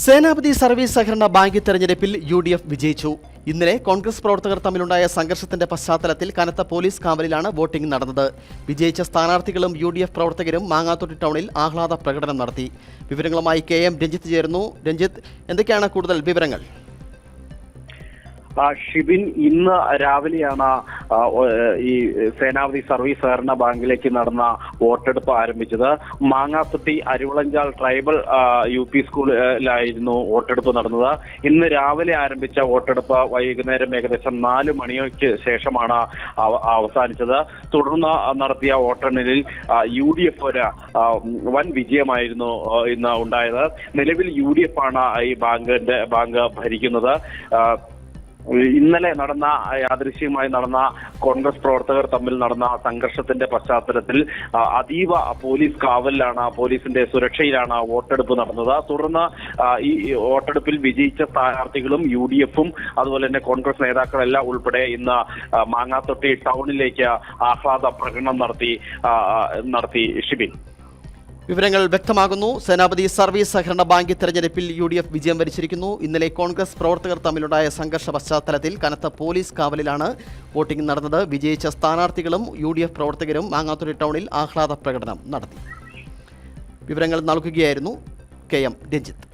സേനാപതി service സഹകരണ bank തെരഞ്ഞെടുപ്പിൽ U D F വിജയിച്ചു. ഇന്നലെ കോൺഗ്രസ് പ്രവർത്തകർ തമ്മിലുണ്ടായ സംഘർഷത്തിന്റെ പശ്ചാത്തലത്തിൽ കനത്ത പോലീസ് കാവലിലാണ് വോട്ടിംഗ് നടന്നത്. വിജയിച്ച സ്ഥാനാർത്ഥികളും യു പ്രവർത്തകരും മാങ്ങാത്തൊട്ടി ടൗണിൽ ആഹ്ലാദ പ്രകടനം നടത്തി. വിവരങ്ങളുമായി കെ എം രഞ്ജിത്ത് ചേരുന്നു. രഞ്ജിത്ത് എന്തൊക്കെയാണ് കൂടുതൽ വിവരങ്ങൾ? ഷിബിൻ ഇന്ന് രാവിലെയാണ് ഈ സേനാപതി സർവീസ് സഹകരണ ബാങ്കിലേക്ക് നടന്ന വോട്ടെടുപ്പ് ആരംഭിച്ചത്. Mangathutty Aruvalanchal tribal U P സ്കൂളിലായിരുന്നു വോട്ടെടുപ്പ് നടന്നത്. ഇന്ന് രാവിലെ ആരംഭിച്ച വോട്ടെടുപ്പ് വൈകുന്നേരം ഏകദേശം നാല് മണിക്ക് ശേഷമാണ് അവസാനിച്ചത്. തുടർന്ന് നടത്തിയ വോട്ടെണ്ണലിൽ യു ഡി എഫ് ഒരു വൻ വിജയമായിരുന്നു ഇന്ന് ഉണ്ടായത്. നിലവിൽ യു ഡി എഫ് ആണ് ഈ ബാങ്കിന്റെ ബാങ്ക് ഭരിക്കുന്നത്. ഇന്നലെ നടന്ന യാദൃശ്യമായി നടന്ന കോൺഗ്രസ് പ്രവർത്തകർ തമ്മിൽ നടന്ന സംഘർഷത്തിന്റെ പശ്ചാത്തലത്തിൽ അതീവ പോലീസ് കാവലിലാണ് പോലീസിന്റെ സുരക്ഷയിലാണ് വോട്ടെടുപ്പ് നടന്നത്. തുടർന്ന് ഈ വോട്ടെടുപ്പിൽ വിജയിച്ച സ്ഥാനാർത്ഥികളും യു ഡി എഫും അതുപോലെ തന്നെ കോൺഗ്രസ് നേതാക്കളെല്ലാം ഉൾപ്പെടെ ഇന്ന് മാങ്ങാത്തൊട്ടി ടൗണിലേക്ക് ആഹ്ലാദ പ്രകടനം നടത്തി നടത്തി ഷിബിൻ. വിവരങ്ങൾ വ്യക്തമാകുന്നു. സേനാപതി സർവീസ് സഹകരണ ബാങ്ക് തെരഞ്ഞെടുപ്പിൽ യു ഡി എഫ് വിജയം വരിച്ചിരിക്കുന്നു. ഇന്നലെ കോൺഗ്രസ് പ്രവർത്തകർ തമ്മിലുണ്ടായ സംഘർഷ പശ്ചാത്തലത്തിൽ കനത്ത പോലീസ് കാവലിലാണ് വോട്ടിംഗ് നടന്നത്. വിജയിച്ച സ്ഥാനാർത്ഥികളും യു ഡി എഫ് പ്രവർത്തകരും മാങ്ങാത്തുടി ടൗണിൽ ആഹ്ലാദ പ്രകടനം നടത്തി. വിവരങ്ങൾ നൽകുകയായിരുന്നു കെ എം രഞ്ജിത്ത്.